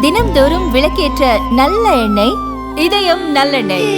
தினம்தோறும் விளக்கேற்ற நல்ல எண்ணெய் இதயம் நல்லெண்ணெய்.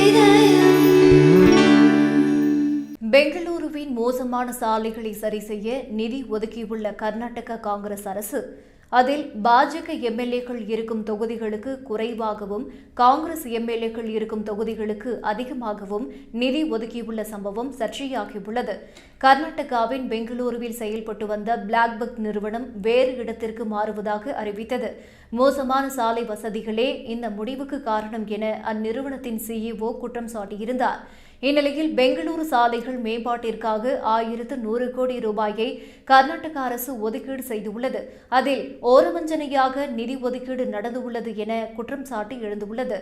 பெங்களூருவின் மோசமான சாலைகளை சரி செய்ய நிதி ஒதுக்கியுள்ள கர்நாடக காங்கிரஸ் அரசு அதில் பாஜக எம்எல்ஏக்கள் இருக்கும் தொகுதிகளுக்கு குறைவாகவும் காங்கிரஸ் எம்எல்ஏக்கள் இருக்கும் தொகுதிகளுக்கு அதிகமாகவும் நிதி ஒதுக்கியுள்ள சம்பவம் சர்ச்சையாகியுள்ளது. கர்நாடகாவின் பெங்களூருவில் செயல்பட்டு வந்த பிளாக்பக் நிறுவனம் வேறு இடத்திற்கு மாறுவதாக அறிவித்தது. மோசமான சாலை வசதிகளே இந்த முடிவுக்கு காரணம் என அந்நிறுவனத்தின் சிஇஓ குற்றம் சாட்டியிருந்தார். இந்நிலையில் பெங்களூரு சாலைகள் மேம்பாட்டிற்காக ஆயிரத்து நூறு கோடி ரூபாயை கர்நாடக அரசு ஒதுக்கீடு செய்துள்ளது. அதில் ஓரவஞ்சனையாக நிதி ஒதுக்கீடு நடந்துள்ளது என குற்றம் சாட்டி எழுந்துள்ளது.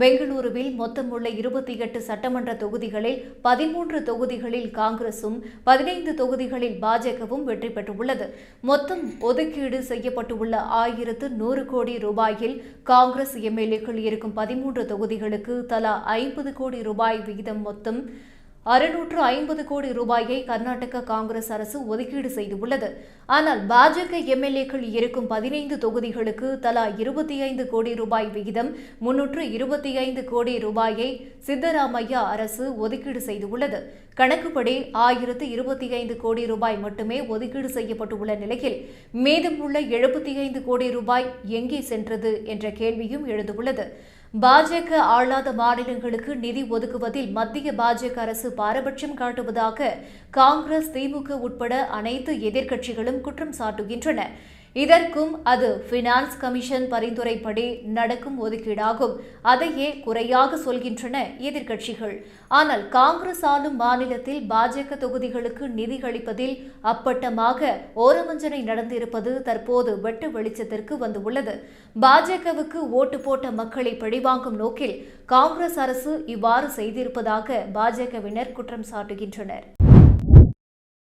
பெங்களூருவில் மொத்தமுள்ள இருபத்தி எட்டு சட்டமன்ற தொகுதிகளில் பதிமூன்று தொகுதிகளில் காங்கிரசும் பதினைந்து தொகுதிகளில் பாஜகவும் வெற்றி பெற்றுள்ளது. மொத்தம் ஒதுக்கீடு செய்யப்பட்டுள்ள ஆயிரத்து நூறு கோடி ரூபாயில் காங்கிரஸ் எம்எல்ஏக்கள் இருக்கும் பதிமூன்று தொகுதிகளுக்கு தலா ஐம்பது கோடி ரூபாய் விகிதம் மொத்தம் அறுநூற்று ஐம்பது கோடி ரூபாயை கர்நாடக காங்கிரஸ் அரசு ஒதுக்கீடு செய்துள்ளது. ஆனால் பாஜக எம்எல்ஏக்கள் இருக்கும் பதினைந்து தொகுதிகளுக்கு தலா இருபத்தி ஐந்து கோடி ரூபாய் விகிதம் முன்னூற்று இருபத்தி ஐந்து கோடி ரூபாயை சித்தராமையா அரசு ஒதுக்கீடு செய்துள்ளது. கணக்குப்படி ஆயிரத்து இருபத்தி ஐந்து கோடி ரூபாய் மட்டுமே ஒதுக்கீடு செய்யப்பட்டுள்ள நிலையில் மீதமுள்ள எழுபத்தி ஐந்து கோடி ரூபாய் எங்கே சென்றது என்ற கேள்வியும் எழுந்துள்ளது. பாஜக ஆளாத மாநிலங்களுக்கு நிதி ஒதுக்குவதில் மத்திய பாஜக அரசு பாரபட்சம் காட்டுவதாக காங்கிரஸ் திமுக உட்பட அனைத்து எதிர்க்கட்சிகளும் குற்றம் சாட்டுகின்றன. இதற்கும் அது பினான்ஸ் கமிஷன் பரிந்துரைப்படி நடக்கும் ஒதுக்கீடாகும். அதையே குறையாக சொல்கின்றன எதிர்க்கட்சிகள். ஆனால் காங்கிரஸ் ஆளும் மாநிலத்தில் பாஜக தொகுதிகளுக்கு நிதி அளிப்பதில் அப்பட்டமாக ஓரவஞ்சனை நடந்திருப்பது தற்போது வெட்ட வெளிச்சத்திற்கு வந்துள்ளது. பாஜகவுக்கு ஓட்டு போட்ட மக்களை பழிவாங்கும் நோக்கில் காங்கிரஸ் அரசு இவ்வாறு செய்திருப்பதாக பாஜகவினர் குற்றம் சாட்டுகின்றனர்.